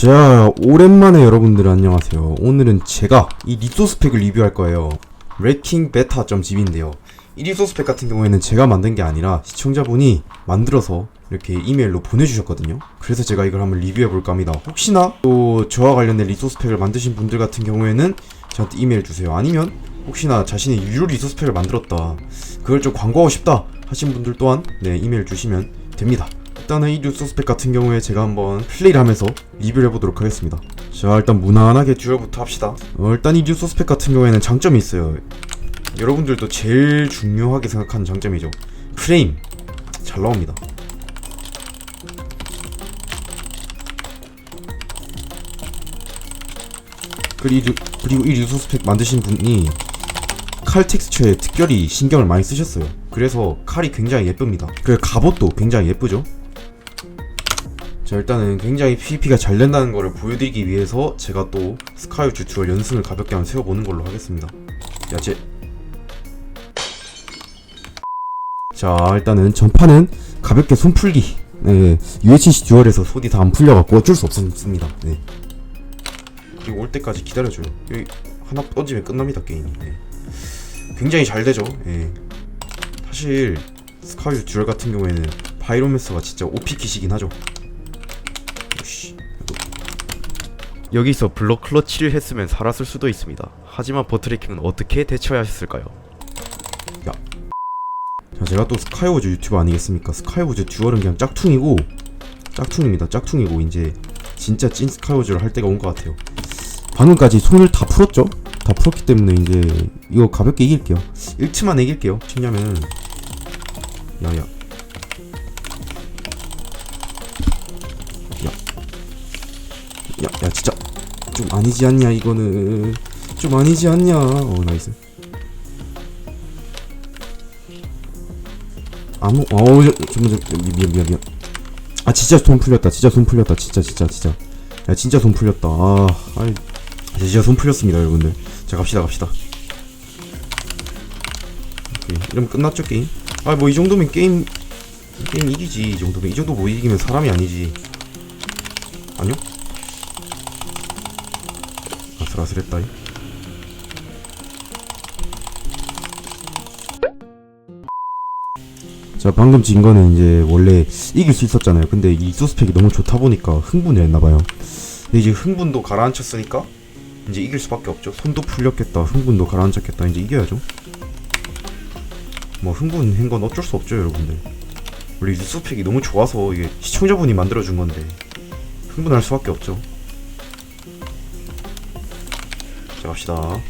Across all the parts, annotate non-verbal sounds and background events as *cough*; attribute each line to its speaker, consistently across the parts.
Speaker 1: 자, 오랜만에 여러분들 안녕하세요. 오늘은 제가 이 리소스 팩을 리뷰할 거예요. 레킹 베타.집인데요. 이 리소스 팩 같은 경우에는 제가 만든 게 아니라 시청자분이 만들어서 이렇게 이메일로 보내주셨거든요. 그래서 제가 이걸 한번 리뷰해 볼까 합니다. 혹시나 또 저와 관련된 리소스 팩을 만드신 분들 같은 경우에는 저한테 이메일 주세요. 아니면 혹시나 자신의 유료 리소스 팩을 만들었다. 그걸 좀 광고하고 싶다 하신 분들 또한 네, 이메일 주시면 됩니다. 일단은 이 리소스 팩 같은 경우에 제가 한번 플레이를 하면서 리뷰를 해보도록 하겠습니다. 자, 일단 무난하게 듀얼부터 합시다. 어, 일단 이 리소스 팩 같은 경우에는 장점이 있어요. 여러분들도 제일 중요하게 생각하는 장점이죠. 프레임. 잘 나옵니다. 그리고, 그리고 이 리소스 팩 만드신 분이 칼 텍스처에 특별히 신경을 많이 쓰셨어요. 그래서 칼이 굉장히 예쁩니다. 그리고 갑옷도 굉장히 예쁘죠. 자 일단은 굉장히 PVP가 잘 된다는 것을 보여드리기 위해서 제가 또 스카이우 튜토리얼 연승을 가볍게 한번 세워보는 걸로 하겠습니다. 야제 자 일단은 전판은 가볍게 손풀기 네, UHC 듀얼에서 손이 다안 풀려갖고 어쩔 수 없습니다. 네. 그리고 올 때까지 기다려줘요. 여기 하나 던지면 끝납니다 게임이. 네. 굉장히 잘 되죠. 예. 사실 스카이유 듀얼 같은 경우에는 파이로메스가 진짜 OP 킷이긴 하죠.
Speaker 2: 여기서 블록 클러치를 했으면 살았을 수도 있습니다. 하지만 버트레킹은 어떻게 대처하셨을까요?
Speaker 1: 자, 제가 또 스카이워즈 유튜버 아니겠습니까? 스카이워즈 듀얼은 그냥 짝퉁이고 짝퉁입니다. 짝퉁이고 이제 진짜 찐 스카이워즈를 할 때가 온 것 같아요. 방금까지 손을 다 풀었죠? 다 풀었기 때문에 이제 이거 가볍게 이길게요. 1트만 이길게요. 왜냐면 야야 야, 야 진짜. 좀 아니지 않냐 이거는. 좀 아니지 않냐. 어 나이스. 아무 어우 저- 잠깐만 저- 미안 미안 미안. 아 진짜 손 풀렸다. 진짜 손 풀렸다. 진짜 진짜 진짜. 야 진짜 손 풀렸다. 아 아이 진짜 손 풀렸습니다 여러분들. 자 갑시다 갑시다. 오케이. 이러면 끝났죠 게임? 아 뭐 이 정도면 게임 게임 이기지 이 정도면. 이 정도 못 이기면 사람이 아니지. 아니요? 아슬아슬했다 이. 자 방금 진 거는 이제 원래 이길 수 있었잖아요. 근데 이 소스펙이 너무 좋다 보니까 흥분을 했나봐요. 근데 이제 흥분도 가라앉혔으니까 이제 이길 수밖에 없죠. 손도 풀렸겠다. 흥분도 가라앉혔겠다. 이제 이겨야죠. 뭐 흥분한 건 어쩔 수 없죠 여러분들. 원래 이 소스펙이 너무 좋아서 이게 시청자분이 만들어준 건데 흥분할 수밖에 없죠 자 갑시다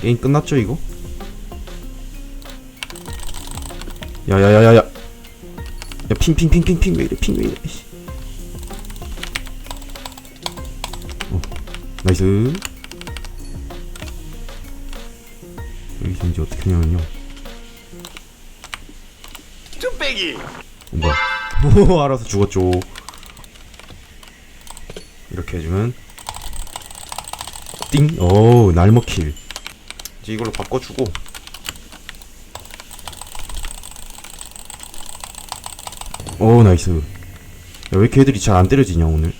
Speaker 1: 게임 끝났죠 이거? 야야야야야 야 핑핑핑핑핑 왜 이래 핑 왜 이래 씨. 어 나이스 여기서 이제 어떻게 하냐면요
Speaker 2: 쭈빼기!
Speaker 1: 어, 뭐야 오 *laughs* 알아서 죽었죠. 이렇게 해주면. 띵 오 날먹킬 이제 이걸로 바꿔주고. 오 나이스. 야, 왜 이렇게 애들이 잘 안 때려지냐 오늘?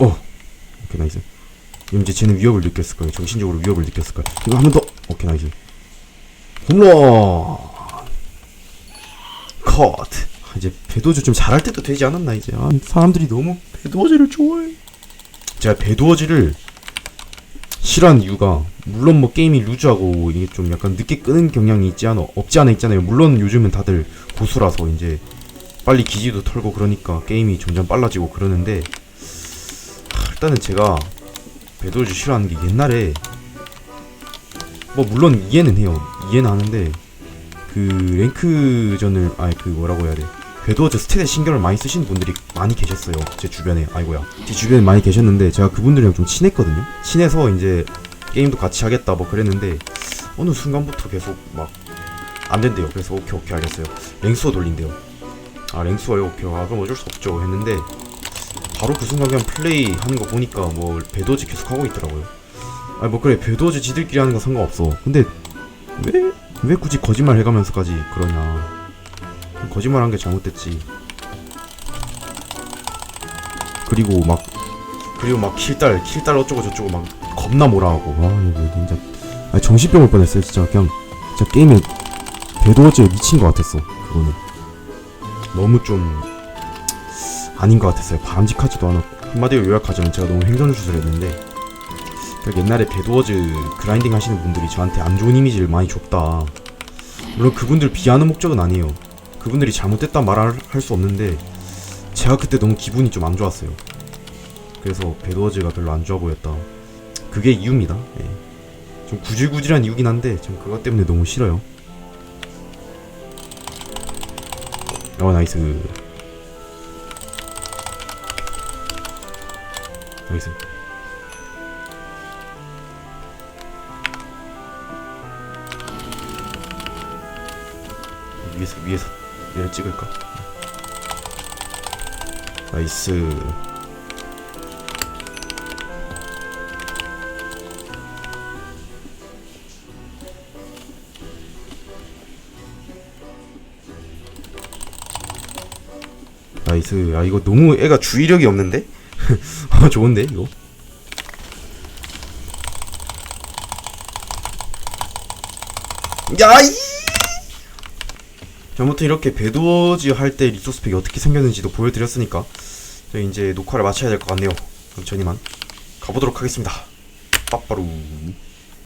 Speaker 1: 오 오케이 나이스. 이제 쟤는 위협을 느꼈을 거예요. 정신적으로 위협을 느꼈을 거예요 이거 한 번 더. 오케이 나이스 홈런 컷 아, 이제 배도즈 좀 잘할 때도 되지 않았나 이제 아, 사람들이 너무 배도즈를 좋아해 제가 배도어즈를 싫어하는 이유가 물론 뭐 게임이 루즈하고 이게 좀 약간 늦게 끄는 경향이 있지 않아 없지 않아 있잖아요. 물론 요즘은 다들 고수라서 이제 빨리 기지도 털고 그러니까 게임이 점점 빨라지고 그러는데 하, 일단은 제가 배도어즈 싫어하는 게 옛날에 뭐 물론 이해는 해요. 이해는 하는데 그 랭크전을 아니 그 뭐라고 해야 돼. 궤도어즈 스탯에 신경을 많이 쓰시는 분들이 많이 계셨어요. 제 주변에. 아이고야. 제 주변에 많이 계셨는데 제가 그분들이랑 좀 친했거든요. 친해서 이제 게임도 같이 하겠다 뭐 그랬는데 어느 순간부터 계속 막 안 된대요. 그래서 오케이 오케이 알겠어요. 랭수어 돌린대요. 아 랭수어요 오케이. 아 그럼 어쩔 수 없죠 했는데 바로 그 순간 그냥 플레이 하는 거 보니까 뭐 배도지 계속 하고 있더라고요. 아니 뭐 그래 배도어즈 지들끼리 하는 거 상관없어 근데 왜 왜 굳이 거짓말 해가면서까지 그러냐. 거짓말한 게 잘못됐지. 그리고 막 그리고 막 킬달 킬달 어쩌고 저쩌고 막 겁나 뭐라하고. 아 이거 진짜. 아니 정신병 올 뻔했어요 진짜. 그냥 진짜 게임에 배도어즈에 미친 것 같았어 그거는. 너무 좀 아닌 것 같았어요. 바람직하지도 않았고 한마디로 요약하자면 제가 너무 행전수술 했는데 옛날에 배드워즈 그라인딩 하시는 분들이 저한테 안 좋은 이미지를 많이 줬다. 물론 그분들 비하는 목적은 아니에요. 그분들이 잘못됐다 말할 수 없는데 제가 그때 너무 기분이 좀 안 좋았어요. 그래서 배드워즈가 별로 안 좋아 보였다. 그게 이유입니다. 예. 좀 구질구질한 이유긴 한데 전 그것 때문에 너무 싫어요. 어 나이스. 나이스. 위에서 위에서 얘를 찍을까? 나이스 나이스 아 이거 너무 애가 주의력이 없는데? 아 *laughs* 좋은데 이거 야이 전부터 이렇게 배도어즈 할때 리소스 팩이 어떻게 생겼는지도 보여드렸으니까 저희 이제 녹화를 마쳐야 될 것 같네요. 그럼 전 이만 가보도록 하겠습니다. 빠빠루